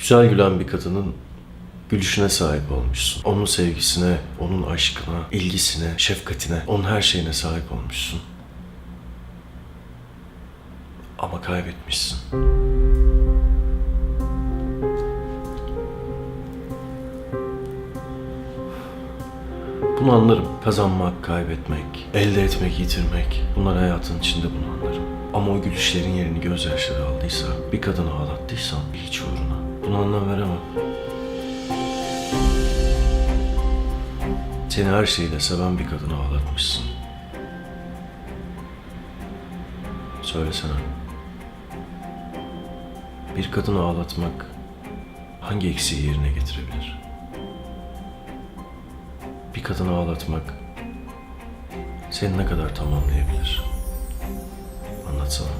Güzel gülen bir kadının gülüşüne sahip olmuşsun. Onun sevgisine, onun aşkına, ilgisine, şefkatine, onun her şeyine sahip olmuşsun. Ama kaybetmişsin. Bunu anlarım. Kazanmak, kaybetmek, elde etmek, yitirmek. Bunlar hayatın içinde bunu anlarım. Ama o gülüşlerin yerini gözyaşları aldıysa, bir kadını ağlattıysan hiç uğruna. Buna anlam veremem. Seni her şeyle seven bir kadını ağlatmışsın. Söylesene. Bir kadını ağlatmak hangi eksiği yerine getirebilir? Bir kadını ağlatmak seni ne kadar tamamlayabilir? Anlatsana.